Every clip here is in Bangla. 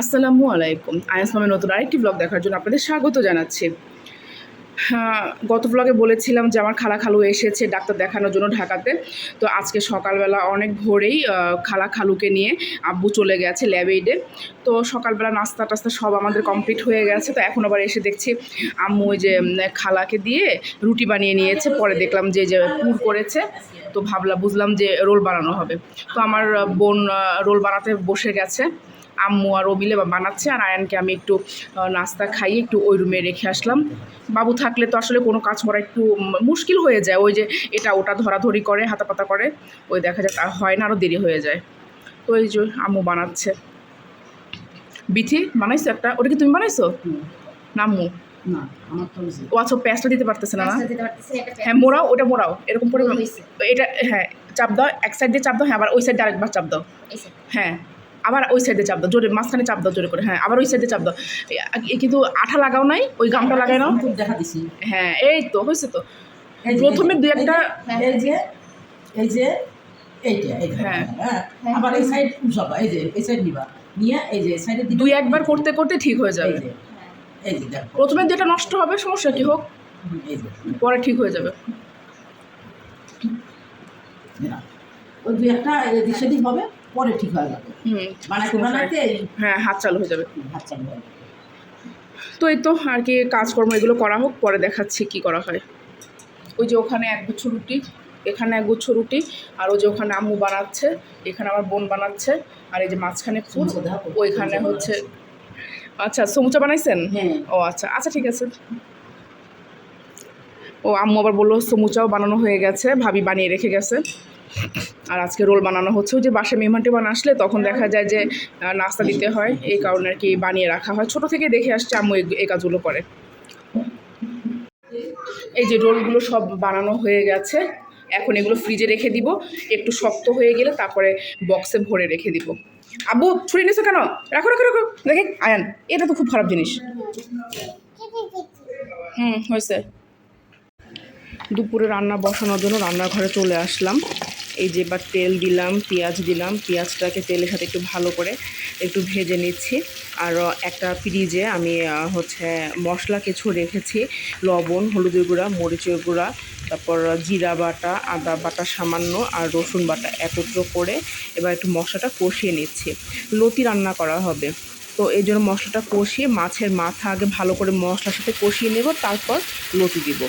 আসসালামু আলাইকুম। আয়াসমামের নতুন আরেকটি ব্লগ দেখার জন্য আপনাদের স্বাগত জানাচ্ছি। হ্যাঁ গত ব্লগে বলেছিলাম যে আমার খালা খালু এসেছে ডাক্তার দেখানোর জন্য ঢাকাতে। তো আজকে সকালবেলা অনেক ভোরেই খালা খালুকে নিয়ে আব্বু চলে গেছে ল্যাব এইডে তো সকালবেলা নাস্তা টাস্তা সব আমাদের কমপ্লিট হয়ে গেছে। তো এখন আবার এসে দেখছি আম্মু ওই যে খালাকে দিয়ে রুটি বানিয়ে নিয়েছে। পরে দেখলাম যে যে পুর করেছে। তো ভাবলাম, বুঝলাম যে রোল বানানো হবে। তো আমার বোন রোল বানাতে বসে গেছে। আম্মু আর ও মিলে বানাচ্ছে আর আয়ানকে আমি একটু নাস্তা খাইয়ে একটু ওই রুমে রেখে আসলাম। বাবু থাকলে তো আসলে কোনো কাজ করা একটু মুশকিল হয়ে যায় ওই যে এটা ওটা ধরাধরি করে হাতাপাতা করে ওই দেখা যাক আর হয় না আরও দেরি হয়ে যায়। তো এই যে আম্মু বানাচ্ছে। বিথি বানাইছো একটা? ওটা কি তুমি বানাইছো? নাম্মু? না আমার তো ও আচ্ছা প্যাঁচটা দিতে পারতেছে না হ্যাঁ মোড়াও ওটা মোড়াও এরকম করে এটা হ্যাঁ চাপ দাও এক সাইড দিয়ে চাপ দাও হ্যাঁ আবার ওই সাইড দিয়ে আরেকবার চাপ দাও। হ্যাঁ। আবার ওই সাইডে চাপ দাও জোরে মাঝখানে চাপ দাও জোরে করে হ্যাঁ আবার ওই সাইডে চাপ দাও। কিন্তু আঠা লাগাও নাই ওই গামটা লাগাই নাও। দেখা দিছি। হ্যাঁ এই তো হয়েছে তো। প্রথমে দুই একটা এই যে এই যে হ্যাঁ। হ্যাঁ আবার এই সাইড এই যে এই সাইড নিবা। নিয়ে এই যে সাইডে দুই একবার করতে করতে ঠিক হয়ে যাবে। এই যে প্রথমে যেটা নষ্ট হবে সমস্যা কি হোক? পরে ঠিক হয়ে যাবে। ওই দুই একটা সেদিক হবে পরে ঠিক হয়ে যাবে। এই হ্যাঁ হাত চালু হয়ে যাবে। হাত চালু হবে তো এই তো আর কি কাজকর্ম এগুলো করা হোক পরে দেখাচ্ছি কি করা হয়। ওই যে ওখানে এক গুচ্ছ রুটি এখানে এক গুচ্ছ রুটি আর ওই যে ওখানে আম্মু বানাচ্ছে এখানে আমার বোন বানাচ্ছে আর এই যে মাঝখানে ফুল ওইখানে হচ্ছে আচ্ছা সমুচা বানাইছেন? হ্যাঁ। ও আচ্ছা আচ্ছা ঠিক আছে। ও আম্মু আবার বলল সমুচাও বানানো হয়ে গেছে ভাবি বানিয়ে রেখে গেছে। আর আজকে রোল বানানো হচ্ছে। যে বাসে মেহমান টেমান আসলে তখন দেখা যায় যে নাস্তা দিতে হয়। এই কারণে আর কি বানিয়ে রাখা হয়। ছোট থেকে দেখে আসছে আম্মু এই- কাজগুলো করে। এই যে রোলগুলো সব বানানো হয়ে গেছে। এখন এগুলো ফ্রিজে রেখে দিব। একটু শক্ত হয়ে গেলে তারপরে বক্সে ভরে রেখে দিব। আব্বু, ছুরি নিছো কেন? রাখো রাখো রাখো। দেখে, আয়ান, এটা তো খুব খারাপ জিনিস। হুম, হয়েছে। দুপুরে রান্না বসানোর জন্য রান্নাঘরে চলে আসলাম। এই যে এবার তেল দিলাম, পেঁয়াজ দিলাম, পেঁয়াজটাকে তেলের সাথে একটু ভালো করে একটু ভেজে নিচ্ছি। আর একটা ফ্রিজে আমি হচ্ছে মশলা কিছু রেখেছি। লবণ, হলুদের গুঁড়া, মরিচের গুঁড়া, তারপর জিরা বাটা, আদা বাটা সামান্য আর রসুন বাটা একত্র করে এবার একটু মশলাটা কষিয়ে নিচ্ছি। লতি রান্না করা হবে। তো এই জন্য মশলাটা কষিয়ে মাছের মাথা আগে ভালো করে মশলার সাথে কষিয়ে নেব, তারপর লতি দিব।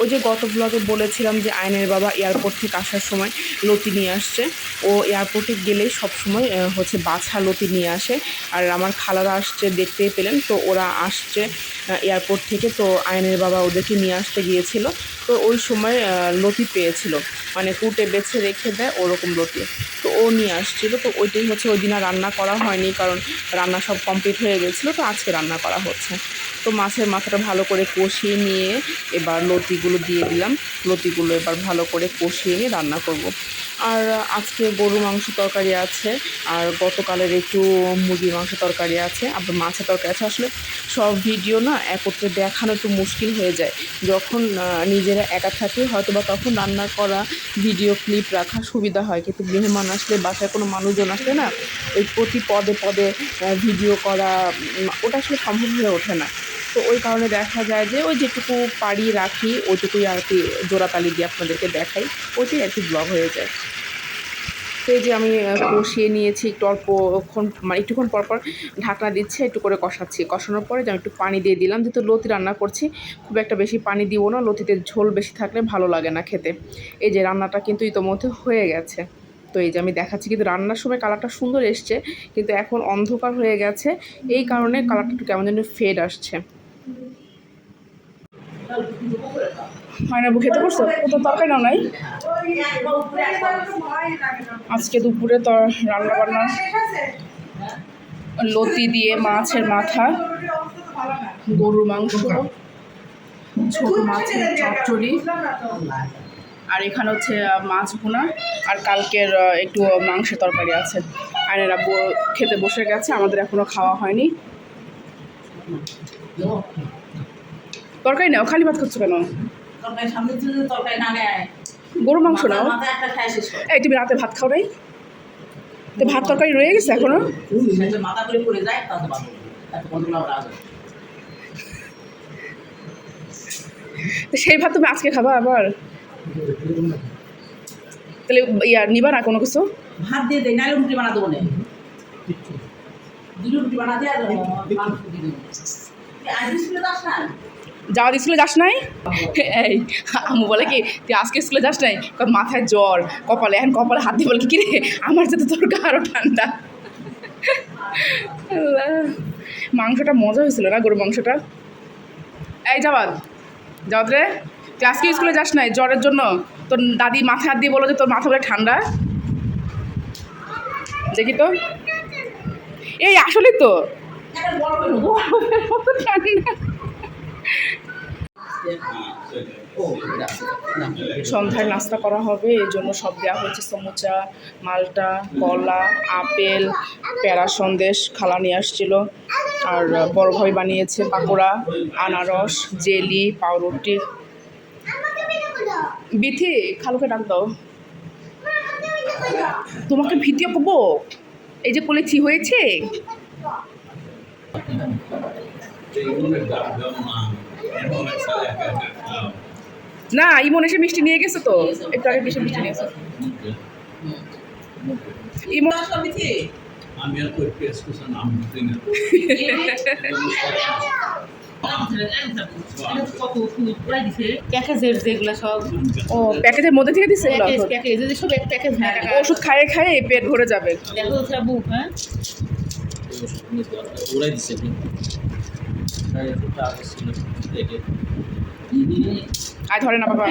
ওই যে গত ব্লগে বলেছিলাম যে আয়নের বাবা এয়ারপোর্ট থেকে আসার সময় লতি নিয়ে আসছে। ও এয়ারপোর্টে গেলেই সবসময় হচ্ছে বাছা লতি নিয়ে আসে। আর আমার খালারা আসছে, দেখতেই পেলেন। তো ওরা আসছে এয়ারপোর্ট থেকে। তো আয়নের বাবা ওদেরকে নিয়ে আসতে গিয়েছিল। তো ওই সময় লতি পেয়েছিল। মানে কুটে বেছে রেখে দেয় ওরকম লতি। তো ও নিয়ে আসছিল। তো ওইটাই হচ্ছে ওই দিন রান্না করা হয়নি কারণ রান্না সব কমপ্লিট হয়ে গেছিল। তো আজকে রান্না করা হচ্ছে। তো মাছের মাথাটা ভালো করে কষিয়ে নিয়ে এবার লতিগুলো দিয়ে দিলাম। লতিগুলো এবার ভালো করে কষিয়ে নিয়ে রান্না করব। আর আজকে গরু মাংস তরকারি আছে। আর গতকালের একটু মুরগির মাংস তরকারি আছে। আবার মাছের তরকারি আছে। আসলে সব ভিডিও না একত্রে দেখানো একটু মুশকিল হয়ে যায়। যখন আহ, নিজেরা একা থাকি হয়তো বা তখন রান্না করা ভিডিও ক্লিপ রাখা সুবিধা হয়, কিন্তু মেহমান আসলে বাসায় কোনো মানুষজন আসলে না, ওই প্রতি পদে পদে ভিডিও করা ওটা আসলে সম্ভব হয়ে ওঠে না। তো ওই কারণে দেখা যায় যে ওই যেটুকু পাড়ি রাখি, ওইটুকুই আর কি জোড়াতালি দিয়ে আপনাদেরকে দেখাই, ওইটাই আর কি ব্লগ হয়ে যায়। তো এই যে আমি কষিয়ে নিয়েছি, একটু অল্পক্ষণ মানে একটুক্ষণ পর পর ঢাকনা দিচ্ছে, একটু করে কষাচ্ছি। কষানোর পরে আমি একটু পানি দিয়ে দিলাম, যেহেতু লতি রান্না করছি, খুব একটা বেশি পানি দিব না, লতিতে ঝোল বেশি থাকলে ভালো লাগে না খেতে। এই যে রান্নাটা কিন্তু ইতোমধ্যে হয়ে গেছে। তো এই যে আমি দেখাচ্ছি, কিন্তু রান্নার সময় কালারটা সুন্দর এসছে, কিন্তু এখন অন্ধকার হয়ে গেছে, এই কারণে কালারটা একটু কেমন যেন ফেড আসছে। হয় না বউ খেতে পারছ ও তো তরকারি নাও নাই। আজকে দুপুরে তো রান্না বান্না লতি দিয়ে মাছের মাথা, গরুর মাংস, ছোট মাছের চচ্চড়ি, আর এখানে হচ্ছে মাছ ভুনা, আর কালকের একটু মাংসের তরকারি আছে। আর এরা খেতে বসে গেছে, আমাদের এখনও খাওয়া হয়নি। তরকারি নাও, খালি ভাত খাচ্ছ কেন? তরকারি সামনে থেকে তরকারি না নেয়। গরু মাংস নাও। এই তুমি রাতে ভাত খাও নাই? তো ভাত তরকারি রয়ে গেছে এখনও? মাথা করে পড়ে যায় সেই ভাত তুমি আজকে খাবা আবার? তাহলে ইয়া নিবা না কোনো কিছু? ভাত দিয়ে দেয় নাহলে রুটি বানা দেবো না রুটি বানা দিয়ে আর মাংস দিয়ে দেবো আজ না? যাওয়া স্কুলে যাস নাই? এই আমু বলে কি তুই আজকে স্কুলে যাস নাই? মাথায় জ্বর কপালে এখন কপালে হাত দিয়ে বলে কি রে আমার সাথে তোর আরও ঠান্ডা। মাংসটা মজা হয়েছিল না গরু মাংসটা? এই যাবাদ যাওয়াত রে তুই আজকে স্কুলে যাস নাই জ্বরের জন্য? তোর দাদি মাথায় হাত দিয়ে বলো যে তোর মাথা বলে ঠান্ডা? দেখি তো। এই আসলে তো। ঠান্ডা। সন্ধ্যায় নাস্তা করা হবে এই জন্য সব দেওয়া হয়েছে, সমুচা, মালটা, কলা, আপেল, প্যারা সন্দেশ, খালা নিয়ে আসছিল। আর বড় ভাই বানিয়েছে পাকোড়া, আনারস, জেলি, পাউরুটি। বিথি, খালুকে ডাক দাও। তোমাকে ভীতিও কবো এই যে কোলে থি হয়েছে? না ইমন এসে মিষ্টি নিয়ে গেছে তো। একটু আগে বেশি মিষ্টি নিয়ে ইমন আমি আর কই পেস কিছু নাম বুঝি না। ওষুধ প্যাকেজের যেগুলো সব। ও প্যাকেজের মধ্যে থেকে দিছে প্যাকেজ যদি সব এক প্যাকেজ হ্যাঁ ওষুধ খাইয়ে খাইয়ে পেট ভরে যাবে। দেখো তো বুক হ্যাঁ? ওরাই দিছে। আর ধরে না বাবা।